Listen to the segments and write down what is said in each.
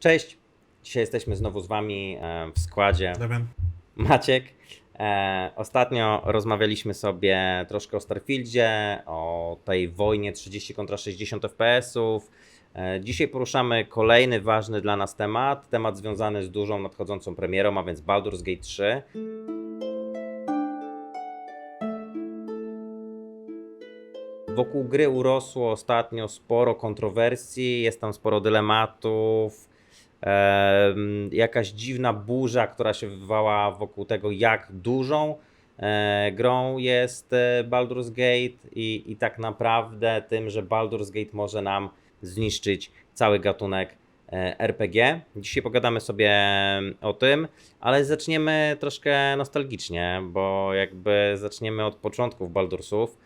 Cześć, dzisiaj jesteśmy znowu z Wami e, w składzie Damian? Maciek. E, ostatnio rozmawialiśmy sobie troszkę o Starfieldzie, o tej wojnie 30 kontra 60 FPS-ów. E, dzisiaj poruszamy kolejny ważny dla nas temat, temat związany z dużą nadchodzącą premierą, a więc Baldur's Gate 3. Wokół gry urosło ostatnio sporo kontrowersji, jest tam sporo dylematów. Jakaś dziwna burza, która się wywołała wokół tego, jak dużą e, grą jest e, Baldur's Gate i, i tak naprawdę tym, że Baldur's Gate może nam zniszczyć cały gatunek e, RPG. Dzisiaj pogadamy sobie o tym, ale zaczniemy troszkę nostalgicznie, bo jakby zaczniemy od początków Baldursów.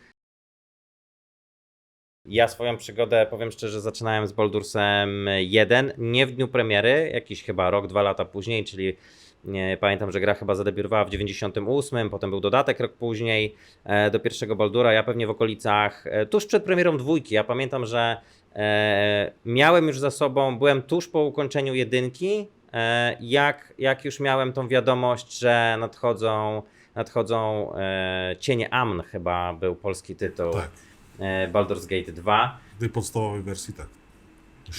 Ja swoją przygodę, powiem szczerze, zaczynałem z Baldursem 1, nie w dniu premiery, jakiś chyba rok, dwa lata później, czyli nie, pamiętam, że gra chyba zadebiutowała w 98, potem był dodatek rok później e, do pierwszego Baldura, ja pewnie w okolicach, e, tuż przed premierą dwójki, ja pamiętam, że e, miałem już za sobą, byłem tuż po ukończeniu jedynki, e, jak, jak już miałem tą wiadomość, że nadchodzą, nadchodzą e, Cienie Amn chyba był polski tytuł Tak. E, Baldur's Gate 2. W tej podstawowej wersji tak.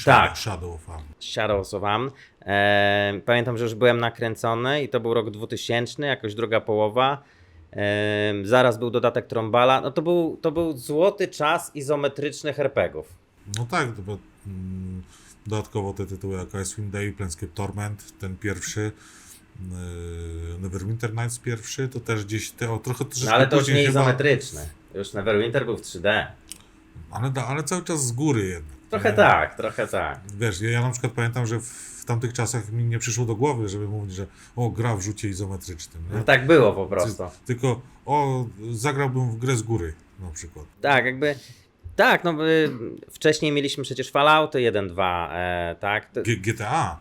Tak. Shadow of Amn. Shadows of Amn. E, pamiętam, że już byłem nakręcony i to był rok 2000, jakoś druga połowa. E, zaraz był dodatek Trombala. No to był, to był złoty czas izometrycznych RPGów. No tak, bo, mm, dodatkowo te tytuły jak Icewind Dale, Planescape Torment, ten pierwszy, yy, Neverwinter Nights pierwszy, to też gdzieś te, o, trochę No troszeczkę ale to już nie chyba, izometryczny. Już Neverwinter był w 3D. ale, da- ale cały czas z góry jednak. Trochę nie? tak, trochę tak. Wiesz, ja, ja na przykład pamiętam, że w, tamtych czasach mi nie przyszło do głowy, żeby mówić, że o, gra w rzucie izometrycznym. Nie? No tak było po prostu. Tylko, o, zagrałbym w grę z góry na przykład. Tak, jakby. Tak, no y, wcześniej mieliśmy przecież Fallouty 1, 2, e, tak? G- GTA.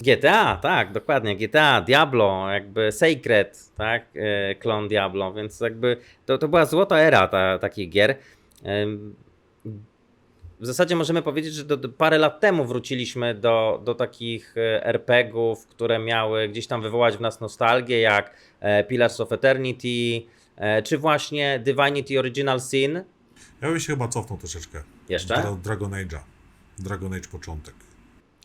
GTA, tak, dokładnie. GTA, Diablo, jakby Sacred, tak, e, klon Diablo, więc jakby to, to była złota era ta, takich gier. W zasadzie możemy powiedzieć, że do, do, parę lat temu wróciliśmy do, do takich e, RPGów, które miały gdzieś tam wywołać w nas nostalgię, jak e, Pillars of Eternity, czy właśnie Divinity Original Sin. Ja bym się chyba cofnął troszeczkę. Jeszcze? Dra- Dragon Age'a. Dragon Age początek.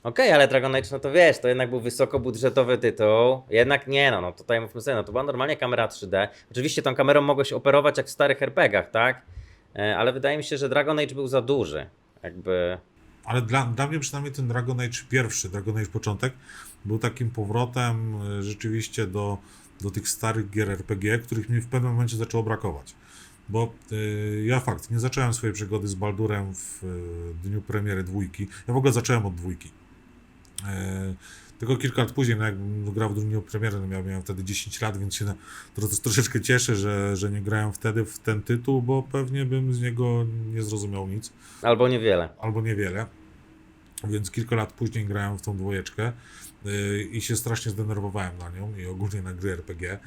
Okej, ale Dragon Age, no to wiesz, to jednak był wysokobudżetowy tytuł. Jednak nie, no, no tutaj mówmy sobie, no to była normalnie kamera 3D. Oczywiście tą kamerą mogłeś operować jak w starych RPGach, tak? E, Ale wydaje mi się, że Dragon Age był za duży. Jakby. Ale dla, dla mnie przynajmniej ten Dragon Age pierwszy, Dragon Age początek, był takim powrotem e, rzeczywiście do, do tych starych gier RPG, których mi w pewnym momencie zaczęło brakować. Bo y, ja fakt, nie zacząłem swojej przygody z Baldurem w y, dniu premiery dwójki. Ja w ogóle zacząłem od dwójki. E, tylko kilka lat później, no jak grał w dniu premiery, no miałem, miałem wtedy 10 lat, więc się na, troszeczkę cieszę, że, że nie grałem wtedy w ten tytuł, bo pewnie bym z niego nie zrozumiał nic Albo niewiele. albo niewiele. Więc kilka lat później grałem w tą dwójeczkę yy, i się strasznie zdenerwowałem na nią i ogólnie na gry RPG,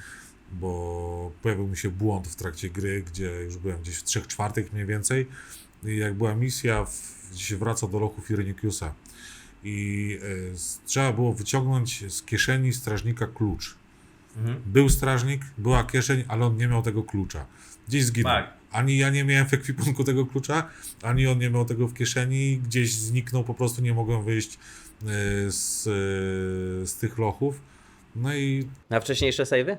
bo pojawił mi się błąd w trakcie gry, gdzie już byłem gdzieś w trzech czwartych mniej więcej i jak była misja, w, gdzie się wraca do lochu Firenikiusa i s- trzeba było wyciągnąć z kieszeni strażnika klucz. Mhm. Był strażnik, była kieszeń, ale on nie miał tego klucza. Gdzieś zginął. Tak. Ani ja nie miałem w ekwipunku tego klucza, ani on nie miał tego w kieszeni. Gdzieś zniknął, po prostu nie mogłem wyjść e, z, e, z tych lochów. No i Na wcześniejsze savey?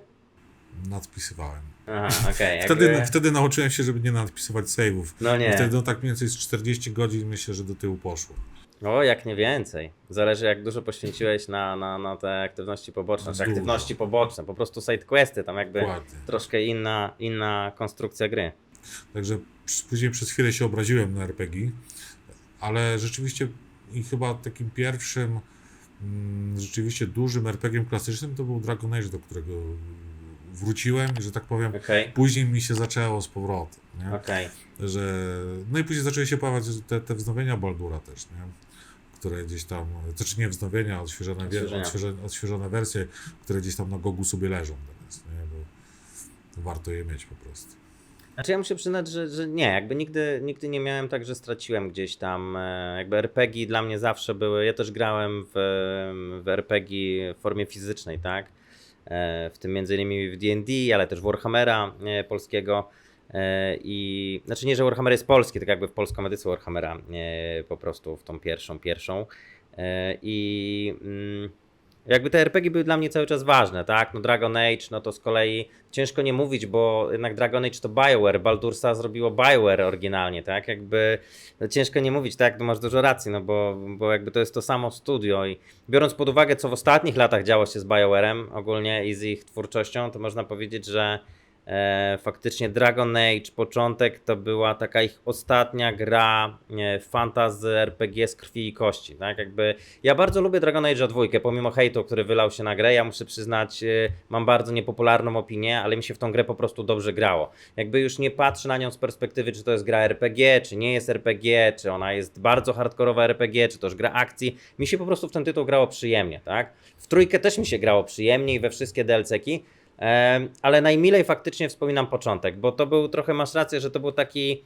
nadpisywałem. Aha, okej. Wtedy, jakby- wtedy nauczyłem się, żeby nie nadpisywać save'ów. No I nie. Wtedy no, tak mniej więcej z 40 godzin myślę, że do tyłu poszło. O, jak nie więcej. Zależy, jak dużo poświęciłeć na, na, na te aktywności poboczne. Czy Dużo. aktywności poboczne, po prostu sidequesty, tam jakby Dokładnie. troszkę inna, inna konstrukcja gry. Także przy- później przez chwilę się obraziłem na RPG, ale rzeczywiście i chyba takim pierwszym mm, rzeczywiście dużym RPG klasycznym to był Dragon Age, do którego wróciłem i że tak powiem Okej, później mi się zaczęło z powrotem, nie? okej. że no i później zaczęły się pojawiać te, te wznowienia Baldura też, nie? które gdzieś tam, znaczy nie wznowienia, odświeżone, odświeżone, odświeżone wersje, które gdzieś tam na Gogu sobie leżą teraz, nie? bo warto je mieć po prostu. Znaczy ja muszę przyznać, że, że nie, jakby nigdy, nigdy nie miałem tak, że straciłem gdzieś tam, e, jakby RPG dla mnie zawsze były, ja też grałem w, w RPG w formie fizycznej, tak, w tym między innymi w D&D, ale też Warhammera e, polskiego. E, i, znaczy nie, że Warhammer jest polski, tak jakby w polską edycję Warhammera e, po prostu w tą pierwszą, pierwszą. E, i mm, jakby te RPG były dla mnie cały czas ważne, tak? No Dragon Age, no to z kolei ciężko nie mówić, bo jednak Dragon Age to BioWare, Baldursa zrobiło BioWare oryginalnie, tak? Jakby no ciężko nie mówić, tak? No masz dużo racji, no bo, bo jakby to jest to samo studio i biorąc pod uwagę, co w ostatnich latach działo się z BioWare'em ogólnie i z ich twórczością, to można powiedzieć, że e, faktycznie Dragon Age, początek to była taka ich ostatnia gra e, fantasy RPG z krwi i kości, tak? Jakby ja bardzo lubię Dragon Age 2, pomimo hejtu, który wylał się na grę, ja muszę przyznać, e, mam bardzo niepopularną opinię, ale mi się w tą grę po prostu dobrze grało. Jakby już nie patrzę na nią z perspektywy, czy to jest gra RPG, czy nie jest RPG, czy ona jest bardzo hardkorowa RPG, czy też gra akcji. Mi się po prostu w ten tytuł grało przyjemnie, tak? W trójkę też mi się grało przyjemnie i we wszystkie DLC-ki, ale najmilej faktycznie wspominam początek, bo to był trochę, masz rację, że to był taki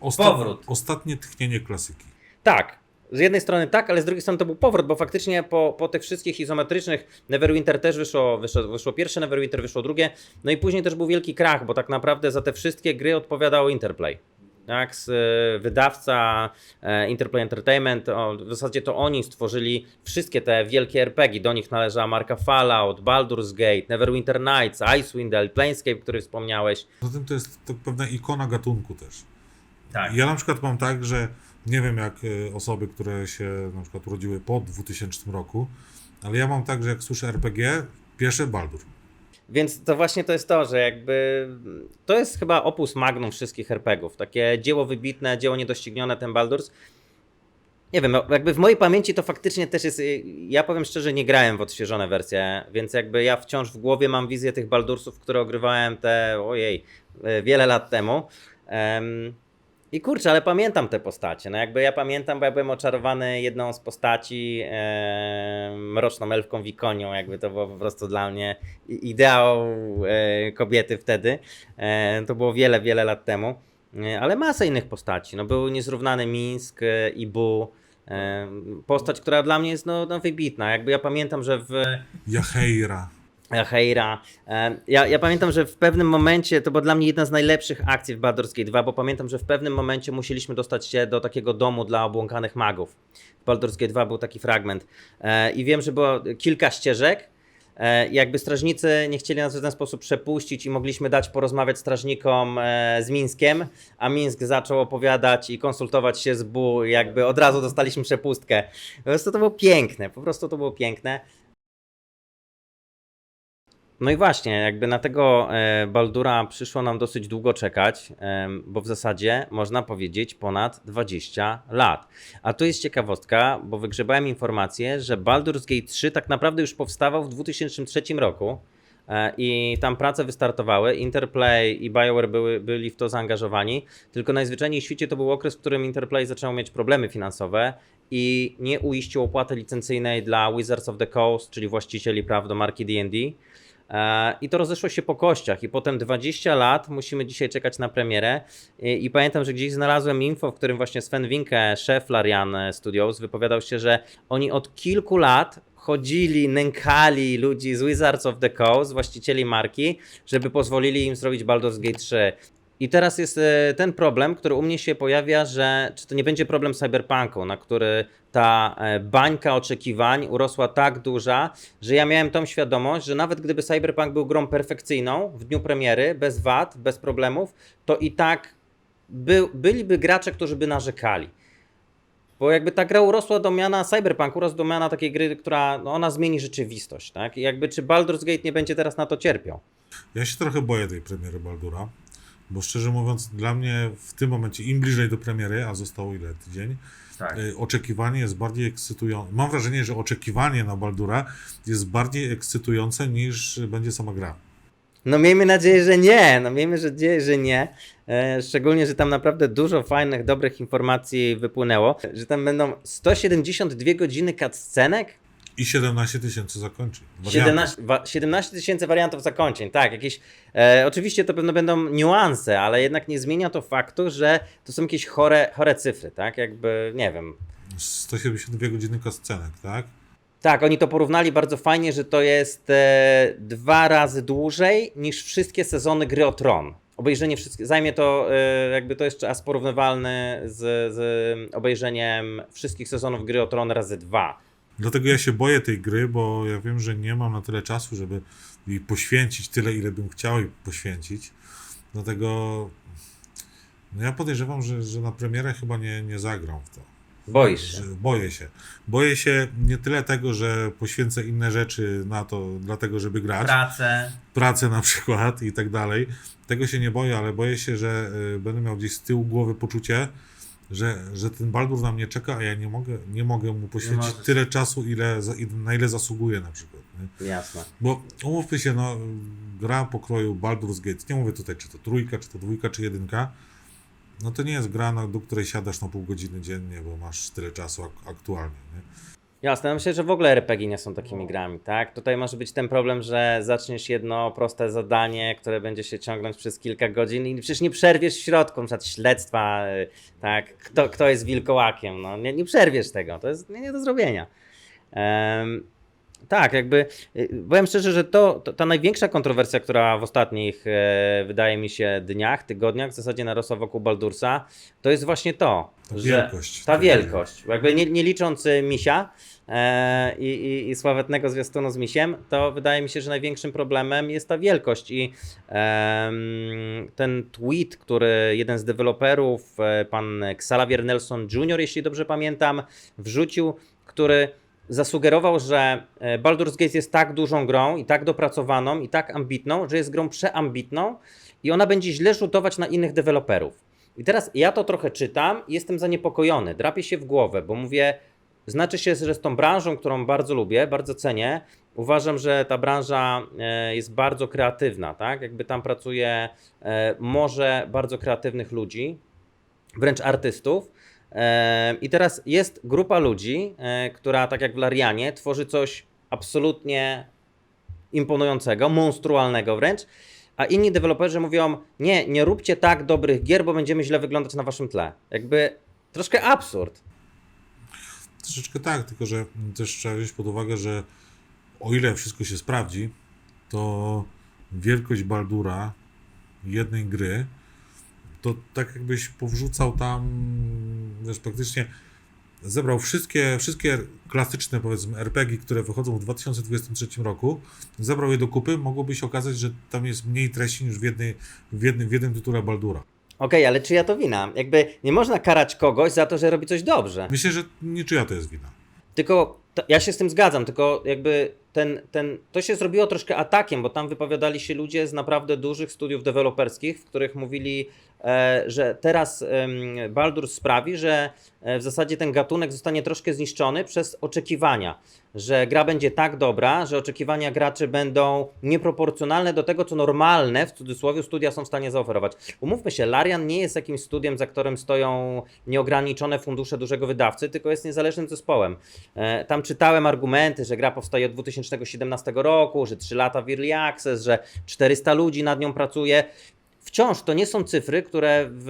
Osta- Powrót. Ostatnie tchnienie klasyki. Tak. Z jednej strony tak, ale z drugiej strony to był powrót, bo faktycznie po, po tych wszystkich izometrycznych Neverwinter też wyszło, wyszło, wyszło pierwsze Neverwinter, wyszło drugie, no i później też był wielki krach, bo tak naprawdę za te wszystkie gry odpowiadał Interplay. Tak, wydawca e, Interplay Entertainment, o, w zasadzie to oni stworzyli wszystkie te wielkie RPG. Do nich należała marka Fallout, Baldur's Gate, Neverwinter Nights, Icewind Dale, Planescape, który wspomniałeś. Poza tym to jest to pewna ikona gatunku też. Tak. Ja na przykład mam tak, że nie wiem jak e, osoby, które się na przykład urodziły po 2000 roku, ale ja mam tak, że jak słyszę RPG, pierwsze Baldur. Więc to właśnie to jest to, że jakby to jest chyba opus magnum wszystkich RPGów. Takie dzieło wybitne, dzieło niedoścignione, ten Baldur's. Nie wiem, jakby w mojej pamięci to faktycznie też jest. Ja powiem szczerze, nie grałem w odświeżone wersje, więc jakby ja wciąż w głowie mam wizję tych Baldursów, które ogrywałem te, ojej, wiele lat temu. Em, I kurczę, ale pamiętam te postacie. No jakby ja pamiętam, bo ja byłem oczarowany jedną z postaci, e, mroczną elfką Wikonią, jakby to było po prostu dla mnie ideał e, kobiety wtedy. E, to było wiele, wiele lat temu. E, ale masa innych postaci. No był niezrównany Mińsk, e, Ibu. E, postać, która dla mnie jest no, no wybitna. Jakby ja pamiętam, że w Jaheira. Heira. E, Ja, ja pamiętam, że w pewnym momencie, to była dla mnie jedna z najlepszych akcji w Baldur's Gate 2, bo pamiętam, że w pewnym momencie musieliśmy dostać się do takiego domu dla obłąkanych magów. W Baldur's Gate 2 był taki fragment. E, I wiem, że było kilka ścieżek. E, Jakby strażnicy nie chcieli nas w żaden sposób przepuścić i mogliśmy dać porozmawiać strażnikom e, z Mińskiem, a Mińsk zaczął opowiadać i konsultować się z Bu, jakby od razu dostaliśmy przepustkę. Po prostu to było piękne, po prostu to było piękne. No i właśnie, jakby na tego e, Baldura przyszło nam dosyć długo czekać, bo w zasadzie można powiedzieć ponad 20 lat. A tu jest ciekawostka, bo wygrzebałem informację, że Baldur's Gate 3 tak naprawdę już powstawał w 2003 roku e, i tam prace wystartowały. Interplay i BioWare były, byli w to zaangażowani, tylko najzwyczajniej w świecie to był okres, w którym Interplay zaczął mieć problemy finansowe i nie uiścił opłaty licencyjnej dla Wizards of the Coast, czyli właścicieli praw do marki D&D. E, I to rozeszło się po kościach, i potem 20 lat musimy dzisiaj czekać na premierę. I, I pamiętam, że gdzieś znalazłem info, w którym właśnie Sven Winke, szef Larian Studios, wypowiadał się, że oni od kilku lat chodzili, nękali ludzi z Wizards of the Coast, właścicieli marki, żeby pozwolili im zrobić Baldur's Gate 3. I teraz jest e, ten problem, który u mnie się pojawia, że czy to nie będzie problem cyberpunku, na który ta e, bańka oczekiwań urosła tak duża, że ja miałem tą świadomość, że nawet gdyby cyberpunk był grą perfekcyjną w dniu premiery, bez wad, bez problemów, to i tak by, byliby gracze, którzy by narzekali. Bo jakby ta gra urosła do miana, Cyberpunk urosł do miana takiej gry, która no ona zmieni rzeczywistość, tak? I jakby czy Baldur's Gate nie będzie teraz na to cierpiał? Ja się trochę boję tej premiery Baldura, bo szczerze mówiąc, dla mnie w tym momencie, im bliżej do premiery, a zostało ile? Tydzień, Tak. y, oczekiwanie jest bardziej ekscytujące. Mam wrażenie, że oczekiwanie na Baldura jest bardziej ekscytujące niż będzie sama gra. No miejmy nadzieję, że nie. No miejmy nadzieję, że nie. E, szczególnie, że tam naprawdę dużo fajnych, dobrych informacji wypłynęło. Że tam będą 172 godziny cutscenek. I 17 tysięcy zakończeń. Wariantów. 17 wa- 17 tysięcy wariantów zakończeń, tak, jakieś, e, oczywiście to pewno będą niuanse, ale jednak nie zmienia to faktu, że to są jakieś chore, chore cyfry, tak, jakby, nie wiem. 172 godziny scenek, tak? Tak, oni to porównali bardzo fajnie, że to jest e, dwa razy dłużej niż wszystkie sezony gry o Tron. Obejrzenie wszystkich, zajmie to, e, jakby to jest czas porównywalny z, z obejrzeniem wszystkich sezonów gry o Tron razy dwa. Dlatego ja się boję tej gry, bo ja wiem, że nie mam na tyle czasu, żeby jej poświęcić tyle, ile bym chciał jej poświęcić. Dlatego no ja podejrzewam, że, że na premierę chyba nie, nie zagram w to. Boisz się. Boję się. Boję się nie tyle tego, że poświęcę inne rzeczy na to, dlatego, żeby grać. Pracę. pracę na przykład i tak dalej. Tego się nie boję, ale boję się, że y, będę miał gdzieś z tyłu głowy poczucie, że, że ten Baldur na mnie czeka, a ja nie mogę, nie mogę mu poświęcić tyle czasu, ile, na ile zasługuje na przykład. Nie? Jasne. Bo umówmy się, no, gra pokroju Baldur's Gate, nie mówię tutaj, czy to trójka, czy to dwójka, czy jedynka, no to nie jest gra, na- do której siadasz na pół godziny dziennie, bo masz tyle czasu ak- aktualnie. Nie? Jasne, ja myślę, że w ogóle RPG nie są takimi grami, tak? Tutaj może być ten problem, że zaczniesz jedno proste zadanie, które będzie się ciągnąć przez kilka godzin i przecież nie przerwiesz w środku, na przykład śledztwa, y, tak? Kto, kto jest wilkołakiem, no nie, nie przerwiesz tego, to jest nie, nie do zrobienia. Em, tak, jakby y, powiem szczerze, że to, to ta największa kontrowersja, która w ostatnich, e, wydaje mi się, dniach, tygodniach w zasadzie narosła wokół Baldursa, to jest właśnie to, Ta że wielkość. ta wielkość, jakby nie, nie licząc y, misia e, i, i, sławetnego zwiastunu z misiem, to wydaje mi się, że największym problemem jest ta wielkość i em, ten tweet, który jeden z deweloperów, e, pan Xalavier Nelson Jr., jeśli dobrze pamiętam, wrzucił, który zasugerował, że e, Baldur's Gate jest tak dużą grą i tak dopracowaną i tak ambitną, że jest grą przeambitną i ona będzie źle rzutować na innych deweloperów. I teraz ja to trochę czytam i jestem zaniepokojony, drapię się w głowę, bo mówię, znaczy się, że z tą branżą, którą bardzo lubię, bardzo cenię, uważam, że ta branża e, jest bardzo kreatywna, tak? Jakby tam pracuje e, może bardzo kreatywnych ludzi, wręcz artystów. I teraz jest grupa ludzi, e, która tak jak w Larianie tworzy coś absolutnie imponującego, monstrualnego wręcz, a inni deweloperzy mówią, nie, nie róbcie tak dobrych gier, bo będziemy źle wyglądać na waszym tle. Jakby troszkę absurd. Troszeczkę tak, tylko że też trzeba wziąć pod uwagę, że o ile wszystko się sprawdzi, to wielkość Baldura jednej gry, to tak jakbyś powrzucał tam, wiesz, praktycznie zebrał wszystkie, wszystkie klasyczne, powiedzmy, RPG, które wychodzą w 2023 roku, zebrał je do kupy, mogłoby się okazać, że tam jest mniej treści niż w, jednej, w, jednym, w jednym tytule Baldura. Okej, ale czyja to wina? Jakby nie można karać kogoś za to, że robi coś dobrze. Myślę, że niczyja to jest wina. Tylko ja się z tym zgadzam, tylko jakby ten, ten, to się zrobiło troszkę atakiem, bo tam wypowiadali się ludzie z naprawdę dużych studiów deweloperskich, w których mówili, e, że teraz em, Baldur sprawi, że e, w zasadzie ten gatunek zostanie troszkę zniszczony przez oczekiwania, że gra będzie tak dobra, że oczekiwania graczy będą nieproporcjonalne do tego, co normalne, w cudzysłowie, studia są w stanie zaoferować. Umówmy się, Larian nie jest jakimś studiem, za którym stoją nieograniczone fundusze dużego wydawcy, tylko jest niezależnym zespołem. E, Tam czytałem argumenty, że gra powstaje od 2017 roku, że 3 lata w Early Access, że 400 ludzi nad nią pracuje. Wciąż to nie są cyfry, które w,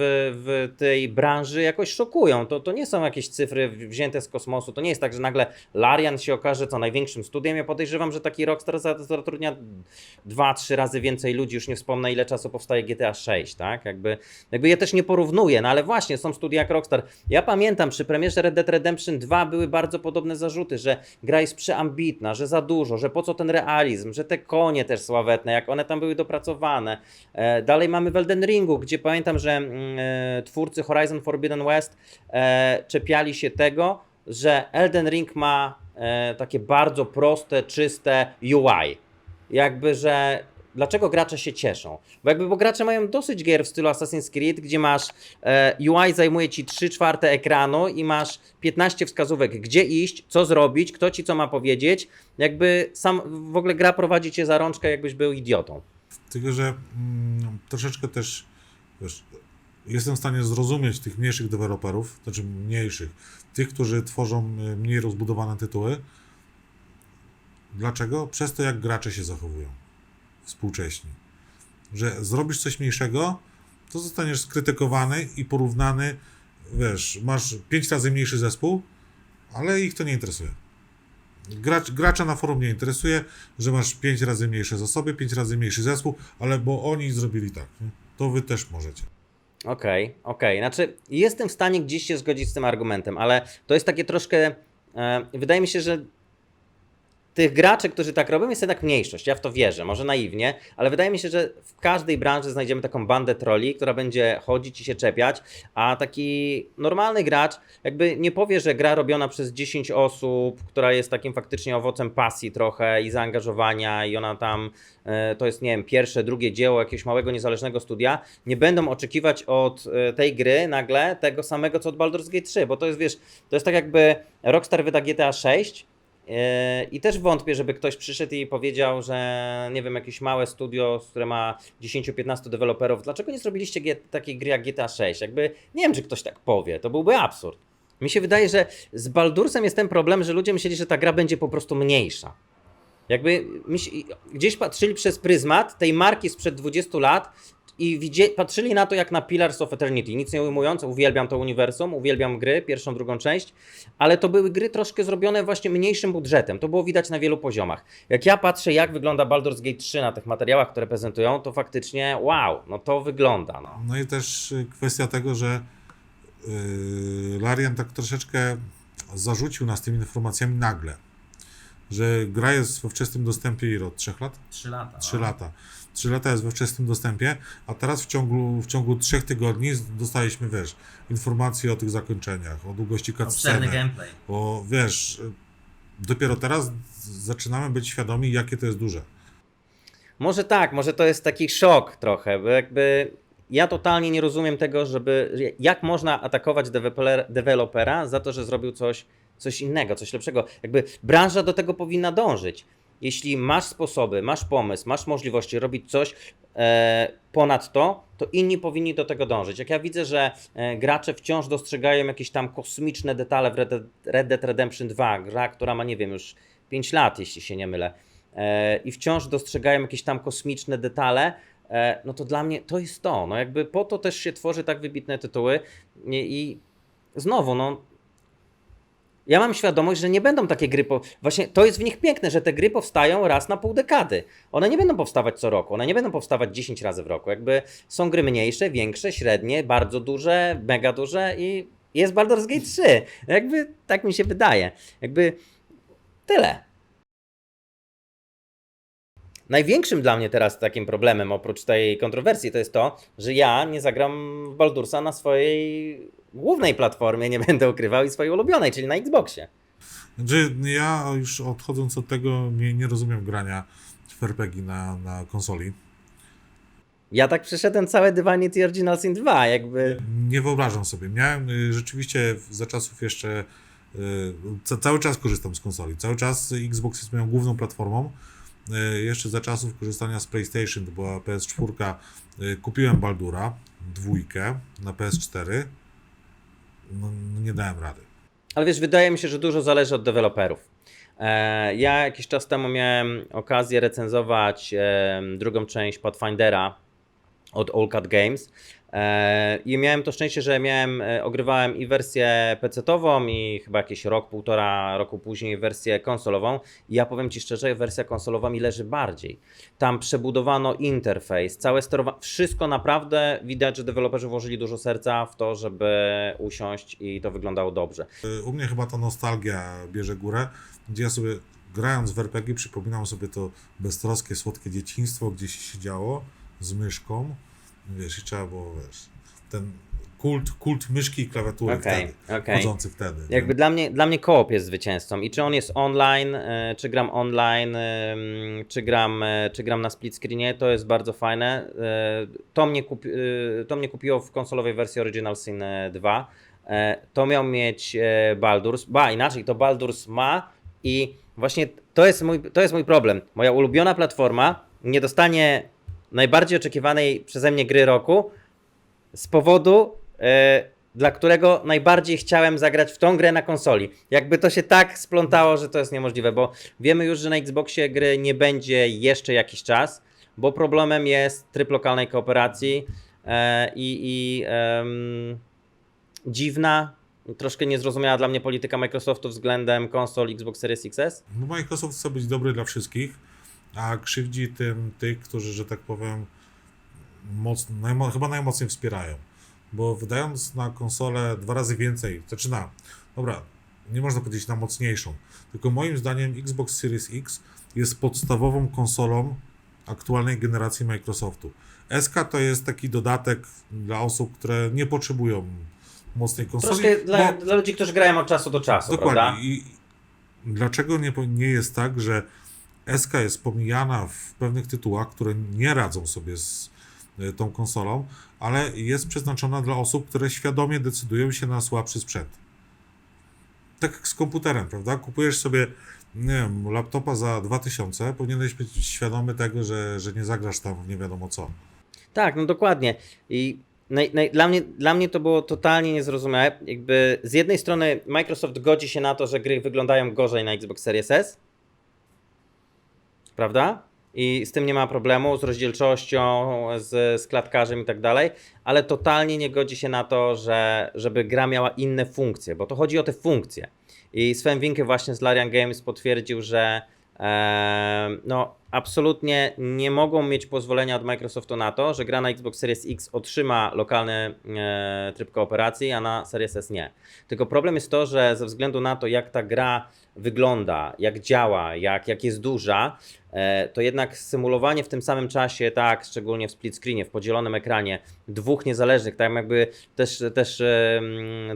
w tej branży jakoś szokują. To, to nie są jakieś cyfry wzięte z kosmosu. To nie jest tak, że nagle Larian się okaże co największym studiem. Ja podejrzewam, że taki Rockstar za- zatrudnia 2-3 razy więcej ludzi. Już nie wspomnę, ile czasu powstaje GTA 6, tak? Jakby, jakby ja też nie porównuję, no ale właśnie są studia jak Rockstar. Ja pamiętam, przy premierze Red Dead Redemption 2 były bardzo podobne zarzuty, że gra jest przeambitna, że za dużo, że po co ten realizm, że te konie też sławetne, jak one tam były dopracowane. E, dalej mamy w Elden Ringu, gdzie pamiętam, że e, twórcy Horizon Forbidden West e, czepiali się tego, że Elden Ring ma e, takie bardzo proste, czyste UI. Jakby, że dlaczego gracze się cieszą? Bo jakby, bo gracze mają dosyć gier w stylu Assassin's Creed, gdzie masz UI zajmuje ci 3 czwarte ekranu i masz 15 wskazówek, gdzie iść, co zrobić, kto ci co ma powiedzieć. Jakby sam w ogóle gra prowadzi cię za rączkę, jakbyś był idiotą. Tylko, że mm, troszeczkę też wiesz, jestem w stanie zrozumieć tych mniejszych deweloperów, znaczy mniejszych, tych, którzy tworzą y, mniej rozbudowane tytuły, Dlaczego? Przez to, jak gracze się zachowują współcześni. Że zrobisz coś mniejszego, to zostaniesz skrytykowany i porównany. Wiesz, masz pięć razy mniejszy zespół, ale ich to nie interesuje. Gracz, gracza na forum nie interesuje, że masz pięć razy mniejsze zasoby, pięć razy mniejszy zespół, ale bo oni zrobili tak. Nie? To wy też możecie. Okej, okej. Znaczy, jestem w stanie gdzieś się zgodzić z tym argumentem, ale to jest takie troszkę. E, wydaje mi się, że tych graczy, którzy tak robią, jest jednak mniejszość. Ja w to wierzę, może naiwnie, ale wydaje mi się, że w każdej branży znajdziemy taką bandę troli, która będzie chodzić i się czepiać, a taki normalny gracz jakby nie powie, że gra robiona przez 10 osób, która jest takim faktycznie owocem pasji trochę i zaangażowania i ona tam, e, to jest nie wiem, pierwsze, drugie dzieło jakiegoś małego, niezależnego studia, nie będą oczekiwać od e, tej gry nagle tego samego, co od Baldur's Gate 3, bo to jest, wiesz, to jest tak jakby Rockstar wyda GTA 6 Yy, I też wątpię, żeby ktoś przyszedł i powiedział, że nie wiem, jakieś małe studio, które ma 10-15 deweloperów, dlaczego nie zrobiliście takiej gry jak GTA 6? Jakby nie wiem, czy ktoś tak powie, to byłby absurd. Mi się wydaje, że z Baldursem jest ten problem, że ludzie myśleli, że ta gra będzie po prostu mniejsza. Jakby gdzieś patrzyli przez pryzmat tej marki sprzed 20 lat i widzie, patrzyli na to jak na Pillars of Eternity. Nic nie ujmując, uwielbiam to uniwersum, uwielbiam gry, pierwszą, drugą część, ale to były gry troszkę zrobione właśnie mniejszym budżetem. To było widać na wielu poziomach. Jak ja patrzę, jak wygląda Baldur's Gate 3 na tych materiałach, które prezentują, to faktycznie wow, no to wygląda. No. No i też y, kwestia tego, że yy, Larian tak troszeczkę zarzucił nas tymi informacjami nagle, że gra jest we wczesnym dostępie ile od 3 lat? 3 lata. 3 lata. 3 lata jest we wczesnym dostępie, a teraz w ciągu, w ciągu 3 tygodni dostaliśmy, wiesz, informacje o tych zakończeniach, o długości cutsceny, gameplay. o, wiesz, dopiero teraz zaczynamy być świadomi, jakie to jest duże. Może tak, może to jest taki szok trochę, bo jakby ja totalnie nie rozumiem tego, żeby jak można atakować deweloper, dewelopera za to, że zrobił coś, coś innego, coś lepszego. Jakby branża do tego powinna dążyć. Jeśli masz sposoby, masz pomysł, masz możliwości robić coś e, ponad to, to inni powinni do tego dążyć. Jak ja widzę, że e, gracze wciąż dostrzegają jakieś tam kosmiczne detale w Red Dead, Red Dead Redemption 2, gra, która ma, nie wiem, już 5 lat, jeśli się nie mylę, e, i wciąż dostrzegają jakieś tam kosmiczne detale, e, no to dla mnie to jest to. No jakby po to też się tworzy tak wybitne tytuły i, i znowu, no ja mam świadomość, że nie będą takie gry. Po... Właśnie to jest w nich piękne, że te gry powstają raz na pół dekady. One nie będą powstawać co roku, one nie będą powstawać 10 razy w roku. Jakby są gry mniejsze, większe, średnie, bardzo duże, mega duże i jest Baldur's Gate 3. Jakby tak mi się wydaje. Jakby tyle. Największym dla mnie teraz takim problemem, oprócz tej kontrowersji, to jest to, że ja nie zagram w Baldursa na swojej głównej platformie, nie będę ukrywał, i swojej ulubionej, czyli na Xboxie. Znaczy, ja już odchodząc od tego, nie, nie rozumiem grania w RPG na, na konsoli. Ja tak przeszedłem całe Divinity Original Sin 2, jakby... Nie wyobrażam sobie. Miałem y, rzeczywiście za czasów jeszcze. y, ca- cały czas korzystam z konsoli. Cały czas Xbox jest moją główną platformą. Y, Jeszcze za czasów korzystania z PlayStation, to była PS4, y, kupiłem Baldura, dwójkę na PS4. No, no nie dałem rady. Ale wiesz, wydaje mi się, że dużo zależy od deweloperów. E, ja jakiś czas temu miałem okazję recenzować drugą część Pathfindera od All Cat Games. E, I miałem to szczęście, że miałem, e, ogrywałem i wersję PC-tową i chyba jakieś rok, półtora roku później wersję konsolową. I ja powiem Ci szczerze, wersja konsolowa mi leży bardziej. Tam przebudowano interfejs, całe sterowanie, wszystko naprawdę widać, że deweloperzy włożyli dużo serca w to, żeby usiąść i to wyglądało dobrze. Y, U mnie chyba ta nostalgia bierze górę, gdzie ja sobie grając w RPG przypominam sobie to beztroskie, słodkie dzieciństwo, gdzie się siedziało z myszką, wiesz, i trzeba było, wiesz, ten kult, kult myszki i klawiatury Okej, wtedy, okej. chodzący wtedy. nie? Jakby dla mnie, dla mnie koop jest zwycięzcą i czy on jest online, e, czy gram online, czy gram, e, czy gram na split screenie, to jest bardzo fajne. E, To mnie, kupi, to mnie kupiło w konsolowej wersji Original Sin e, 2. E, To miał mieć Baldur's, ba inaczej, to Baldur's ma i właśnie to jest mój, to jest mój problem. Moja ulubiona platforma nie dostanie najbardziej oczekiwanej przeze mnie gry roku z powodu e, dla którego najbardziej chciałem zagrać w tą grę na konsoli. Jakby to się tak splątało, że to jest niemożliwe, bo wiemy już, że na Xboxie gry nie będzie jeszcze jakiś czas, bo problemem jest tryb lokalnej kooperacji e, i, dziwna, troszkę niezrozumiała dla mnie polityka Microsoftu względem konsol Xbox Series XS. Bo Microsoft chce być dobry dla wszystkich, a krzywdzi tym tych, którzy, że tak powiem, mocno, najmo, chyba najmocniej wspierają. Bo wydając na konsolę dwa razy więcej, zaczyna, dobra, nie można powiedzieć na mocniejszą, tylko moim zdaniem Xbox Series X jest podstawową konsolą aktualnej generacji Microsoftu. SK to jest taki dodatek dla osób, które nie potrzebują mocnej konsoli. Troszkę dla, bo- dla ludzi, którzy grają od czasu do czasu, Dokładnie. prawda? I dlaczego nie, nie jest tak, że SK jest pomijana w pewnych tytułach, które nie radzą sobie z e, tą konsolą, ale jest przeznaczona dla osób, które świadomie decydują się na słabszy sprzęt. Tak jak z komputerem, prawda? Kupujesz sobie, nie wiem, laptopa za 2000, powinieneś być świadomy tego, że, że nie zagrasz tam w nie wiadomo co. Tak, no dokładnie. I naj, naj, dla, mnie, dla mnie to było totalnie niezrozumiałe. Jakby z jednej strony Microsoft godzi się na to, że gry wyglądają gorzej na Xbox Series S. Prawda? I z tym nie ma problemu, z rozdzielczością, z, z klatkarzem i tak dalej, ale totalnie nie godzi się na to, że, żeby gra miała inne funkcje, bo to chodzi o te funkcje. I Sven Winke właśnie z Larian Games potwierdził, że e, no, absolutnie nie mogą mieć pozwolenia od Microsoftu na to, że gra na Xbox Series X otrzyma lokalny e, tryb kooperacji, a na Series S nie. Tylko problem jest to, że ze względu na to, jak ta gra wygląda, jak działa, jak, jak jest duża, to jednak symulowanie w tym samym czasie, tak, szczególnie w split screenie, w podzielonym ekranie, dwóch niezależnych, tak jakby też, też e,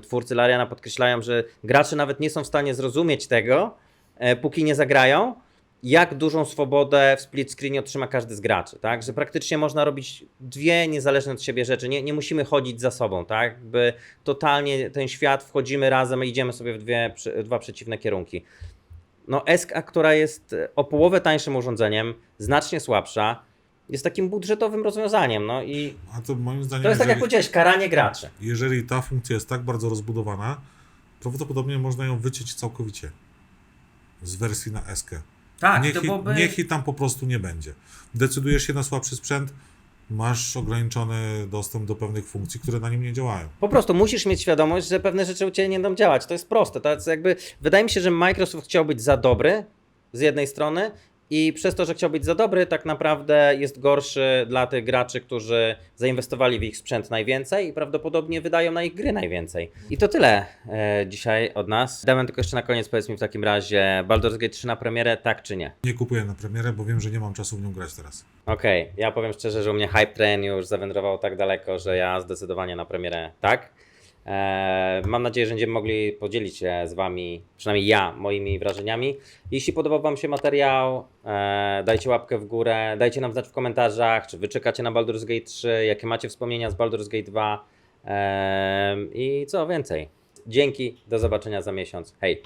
twórcy Lariana podkreślają, że gracze nawet nie są w stanie zrozumieć tego, e, póki nie zagrają, jak dużą swobodę w split screenie otrzyma każdy z graczy, tak? Że praktycznie można robić dwie niezależne od siebie rzeczy, nie, nie musimy chodzić za sobą, tak? Jakby totalnie ten świat wchodzimy razem i idziemy sobie w dwie, dwa przeciwne kierunki. No SK, która jest e, o połowę tańszym urządzeniem, znacznie słabsza, jest takim budżetowym rozwiązaniem, no i A to moim zdaniem, to jest tak jak jeżeli, powiedziałeś, karanie graczy. jeżeli ta funkcja jest tak bardzo rozbudowana, prawdopodobnie można ją wyciąć całkowicie z wersji na SK. Tak, niech, i- niech i tam po prostu nie będzie. Decydujesz się na słabszy sprzęt, masz ograniczony dostęp do pewnych funkcji, które na nim nie działają. Po prostu musisz mieć świadomość, że pewne rzeczy u Ciebie nie będą działać. To jest proste. To jest jakby, wydaje mi się, że Microsoft chciał być za dobry z jednej strony i przez to, że chciał być za dobry, tak naprawdę jest gorszy dla tych graczy, którzy zainwestowali w ich sprzęt najwięcej i prawdopodobnie wydają na ich gry najwięcej. I to tyle e, dzisiaj od nas. Damian, tylko jeszcze na koniec powiedz mi w takim razie, Baldur's Gate 3 na premierę, tak czy nie? Nie kupuję na premierę, bo wiem, że nie mam czasu w nią grać teraz. Okej, ja powiem szczerze, że u mnie hype train już zawędrował tak daleko, że ja zdecydowanie na premierę tak. Eee, mam nadzieję, że będziemy mogli podzielić się z Wami, przynajmniej ja, moimi wrażeniami. Jeśli podobał Wam się materiał, eee, dajcie łapkę w górę, dajcie nam znać w komentarzach, czy Wy czekacie na Baldur's Gate 3, jakie macie wspomnienia z Baldur's Gate 2 eee, i co więcej. Dzięki, do zobaczenia za miesiąc. Hej!